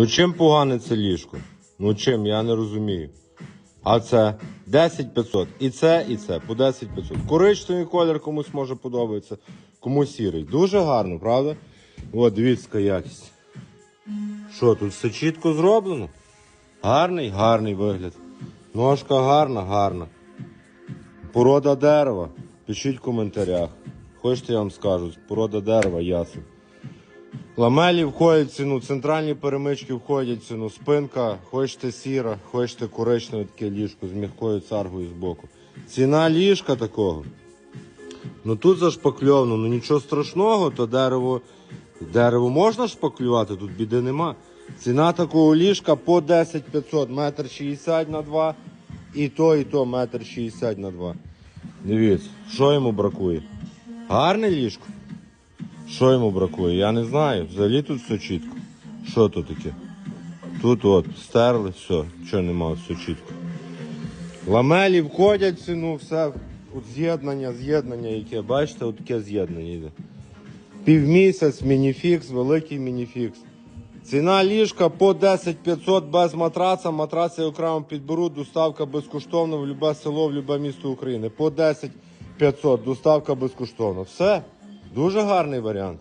Ну чим погане це ліжко? Ну чим, я не розумію. А це 10 500. І це, і це по 10 500. Коричневий колір комусь може подобається, комусь сірий. Дуже гарно, правда? От, дивіться, якість. Що, тут все чітко зроблено? Гарний, гарний вигляд. Ножка гарна, гарна. Порода дерева. Пишіть в коментарях. Хочете, я вам скажу, порода дерева, ясно. Ламелі входять в ціну, центральні перемички входять в ціну, спинка, хочете сіра, хочете коричневе таке ліжко з м'якою царгою збоку. Ціна ліжка такого. Ну тут зашпакльовано, ну нічого страшного, то дерево, дерево можна шпаклювати, тут біди нема. Ціна такого ліжка по 10 500, метр 60 на 2, і то, і то метр 60 на 2. Дивіться, що йому бракує? Гарне ліжко. Що йому бракує? Я не знаю. Взагалі тут все чітко. Що тут таке? Тут от стерли, все, нічого нема, все чітко. Ламелі входять в ціну, все. От з'єднання, з'єднання яке, бачите, от таке з'єднання йде. Півмісяць, мініфікс, великий мініфікс. Ціна ліжка по 10 500 без матраца. Матраци окремо підберуть, доставка безкоштовна в любе село, в любе місто України. По 10 500, доставка безкоштовна. Все. Дуже гарний варіант.